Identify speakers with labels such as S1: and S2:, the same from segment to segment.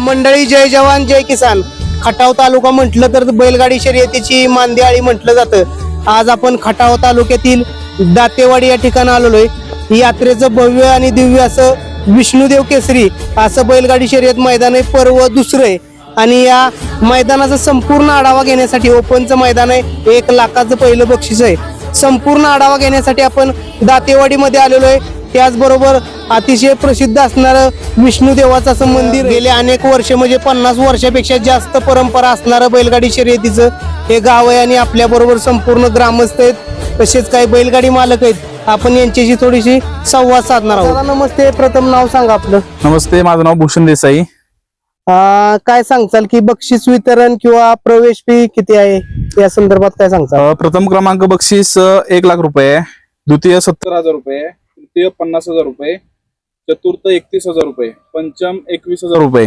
S1: मंडळी जय जवान जय किसान. खटाव तालुका म्हटलं तर बैलगाडी शर्यतीची मांदेआळी म्हटलं जातं. आज आपण खटाव तालुक्यातील दातेवाडी या ठिकाणी आलेलो आहे. यात्रेचं भव्य आणि दिव्य असं विष्णुदेव केसरी असं बैलगाडी शर्यत मैदान आहे. पर्व दुसरं आहे. आणि या मैदानाचा संपूर्ण आढावा घेण्यासाठी ओपनचं मैदान आहे. एक लाखाचं पहिलं बक्षीस आहे. संपूर्ण आढावा घेण्यासाठी आपण दातेवाडीमध्ये आलेलो आहे. त्याचबरोबर अतिशय प्रसिद्ध असणारं विष्णू देवाचं असं मंदिर गेले अनेक वर्ष म्हणजे पन्नास वर्षापेक्षा जास्त परंपरा असणारं बैलगाडी शर्यतीचं हे गाव आहे आणि आपल्या बरोबर संपूर्ण ग्रामस्थ आहेत. तसेच काही बैलगाडी मालक आहेत. आपण यांच्याशी थोडीशी संवाद साधणार आहोत. नमस्ते. प्रथम नाव सांगा आपलं.
S2: नमस्ते. माझं नाव भूषण देसाई.
S1: काय सांगचाल की बक्षीस वितरण किंवा प्रवेश फी किती आहे या संदर्भात काय सांगचाल
S2: अ, प्रथम क्रमांक बक्षीस एक लाख रुपये. द्वितीय सत्तर हजार रुपये तृतीय पन्नास हजार रुपये चतुर्थ एकतीस हजार रुपये पंचम एकवीस हजार रुपये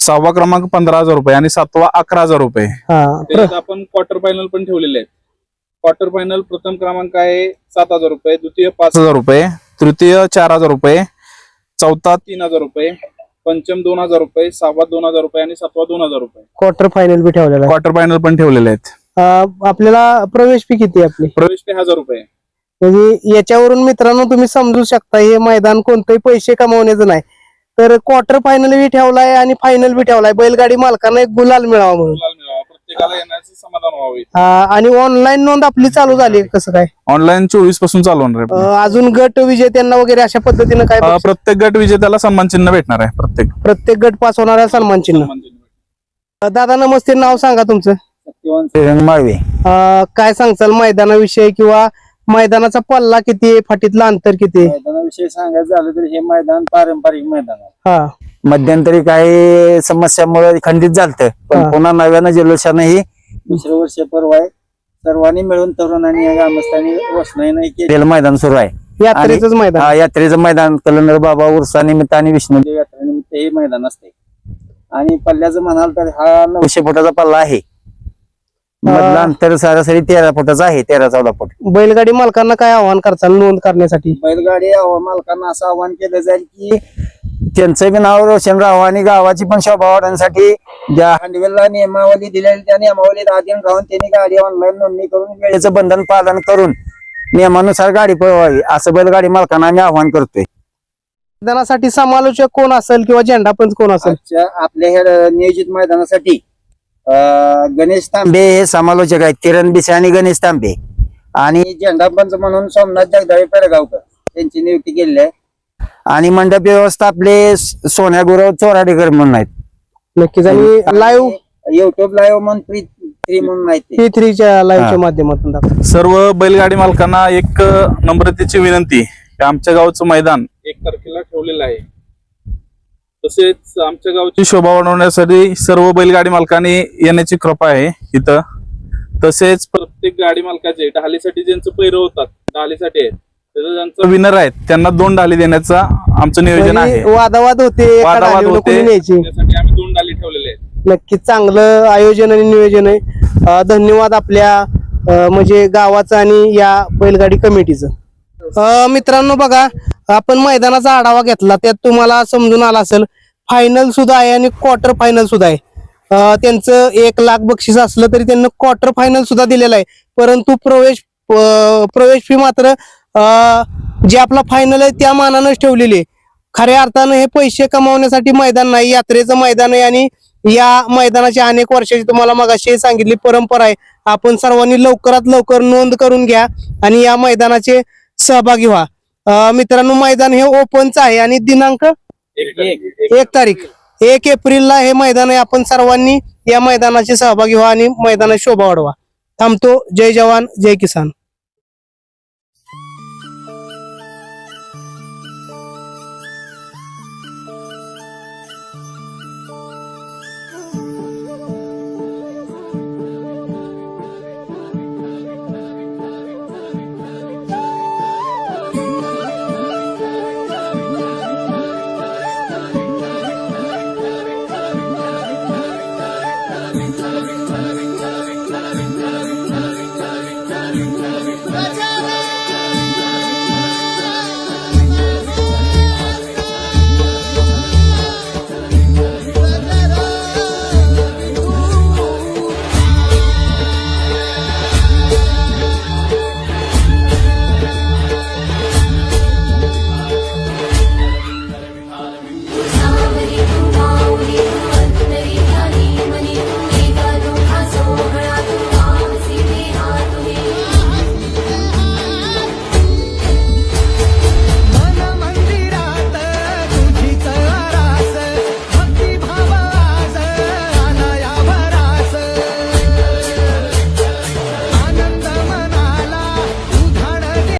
S2: सहावा क्रमांक पंधरा हजार रुपये आणि सातवा अकरा हजार रुपये
S1: हा
S2: त्याच्यात आपण क्वार्टर फायनल पण ठेवलेले आहेत क्वार्टर फायनल प्रथम क्रमांक आहे सात हजार रुपये द्वितीय पाच हजार रुपये तृतीय चार हजार रुपये चौथा तीन हजार रुपये पंचम दोन हजार रुपये सहावा दोन हजार रुपये आणि सातवा दोन हजार रुपये.
S1: क्वार्टर फायनल बी ठेवलेला आहे.
S2: क्वार्टर फायनल पण ठेवलेले आहेत.
S1: अं, आपल्याला प्रवेश फी किती आहे आपली?
S2: प्रवेश फी हजार रुपये.
S1: म्हणजे याच्यावरून मित्रांनो तुम्ही समजू शकता हे मैदान कोणतेही पैसे कमवण्याचं नाही. तर क्वार्टर फायनल बी ठेवलाय आणि फायनल बी ठेवलाय. बैलगाडी मालकांना एक गुलाल मिळावा म्हणून.
S2: प्रत्येकाला येण्याचं समाधान व्हावे.
S1: अं, आणि ऑनलाईन नोंद आपली चालू झाली कसं काय?
S2: ऑनलाईन चोवीसपासून चालू होणार आहे.
S1: अं, अजून गट विजेत्यांना वगैरे अशा पद्धतीनं काय
S2: अ, प्रत्येक गट विजेत्याला सन्मान चिन्ह भेटणार आहे प्रत्येक.
S1: प्रत्येक गट पास होणाऱ्या सन्मान चिन्ह.
S2: सन्मान चिन्ह.
S1: अं, दादा नमस्ते नाव सांगा तुमचं.
S3: श्रीरंग माळवे.
S1: अं, काय सांगचाल मैदानाविषयी किंवा मैदानाचा पल्ला किती आहे फाटीतलं अंतर किती आहे?
S3: मैदानाविषयी सांगायचं झालं तर हे मैदान पारंपरिक मैदान आहे.
S1: हा.
S3: मध्यंतरी काही समस्यामुळे खंडित झालत. पण पुन्हा नव्यानं जल्लोषानं ही दुसरं वर्ष पर्व आहे. सर्वांनी मिळून तरुणांनी या ग्रामस्थांनी रोषणाईने केलेलं मैदान सुरू आहे.
S1: यात्रेचंच मैदान.
S3: हा, यात्रेचं मैदान कलंदर बाबा उर्सानिमित्त आणि विष्णुदेव यात्रेनिमित्त हे मैदान असते आणि पल्ल्याचं म्हणाल तर हा नऊशे फुटाचा पल्ला आहे. मधलं अंतर सरासरी तेरा फुटाचा आहे तेरा चौदा फूट.
S1: बैलगाडी मालकांना काय आव्हान करचाल नोंद करण्यासाठी?
S3: बैलगाडी आव- मालकांना असं आवाहन केलं जाईल की त्यांचं बी नाव रोशन राहावं आणि गावाची पण शोभा वाढवण्यासाठी ज्या हंडवेलला नियमावली दिलेली त्या नियमावलीत अधीन राहून त्यांनी गाडी ऑनलाईन नोंदणी करून वेळेचं बंधन पालन करून नियमानुसार गाडी पळवावी असं बैलगाडी मालकांना आम्ही आवाहन करतोय.
S1: मैदानासाठी समालोचक कोण असेल किंवा झेंडा पंच कोण असेल?
S3: आजच्या आपल्या ह्या नियोजित मैदानासाठी अं, गणेश तांबे हे समालोचक आहेत. किरण बिसे आणि गणेश तांबे. आणि झेंडा पंच म्हणून सोमनाथ जगदाळे पेडगावकर त्यांची नियुक्ती केलेली आहे. आणि मंडप व्यवस्था आपले सोन्या गुरव चोराडेकर म्हणून आहेत.
S1: नक्कीच. आणि लाईव्ह
S3: युट्यूब लाईव्ह म्हणून फ्री म्हणून.
S1: पी थ्रीच्या लाईव्हच्या. माध्यमातून दाखवा.
S2: सर्व बैलगाडी मालकांना एक अ, नम्रतेची विनंती. की आमच्या गावचं मैदान. एक तारखेला ठेवलेलं आहे. तसेच आमच्या गावची शोभा वाढवण्यासाठी सर्व बैलगाडी मालकांनी येण्याची कृपा आहे इथं. तसेच प्रत्येक गाडी मालकाचे ढालीसाठी ज्यांचं पैर होतात ढालीसाठी आहेत. विनर आहेत. त्यांना दोन ढाली देण्याचं आमचं नियोजन आहे.
S1: वादावाद होते एका
S2: वादावाद
S1: डालीवर
S2: होते.
S1: कोणी न्यायची.
S2: त्यासाठी आम्ही दोन ढाली ठेवलेले आहेत.
S1: नक्कीच चांगलं आयोजन आणि नियोजन आहे. अं, धन्यवाद आपल्या अं, म्हणजे गावाचं आणि या बैलगाडी कमिटीचं. अं, मित्रांनो बघा आपण मैदानाचा आढावा घेतला त्यात तुम्हाला समजून आला असेल फायनल सुद्धा आहे आणि क्वार्टर फायनल सुद्धा आहे. अं, त्यांचं एक लाख बक्षीस असलं तरी त्यांना क्वार्टर फायनल सुद्धा दिलेलं आहे. परंतु प्रवेश अं, प्रवेश फी मात्र जे आपला फायनल आहे त्या मानानंच ठेवलेले खऱ्या अर्थानं हे पैसे कमावण्यासाठी मैदान नाही यात्रेचं मैदान आहे आणि या मैदानाची अनेक वर्षाची तुम्हाला मगाशी सांगितली परंपरा आहे. आपण सर्वांनी लवकरात लवकर नोंद करून घ्या आणि या मैदानाचे सहभागी व्हा. मित्रांनो मैदान हे ओपनच आहे आणि दिनांक
S2: एक
S1: तारीख. एक एप्रिलला हे मैदान आहे. आपण सर्वांनी या मैदानाचे सहभागी व्हा आणि मैदानात शोभा वाढवा. थांबतो. जय जवान जय किसान. Christmas.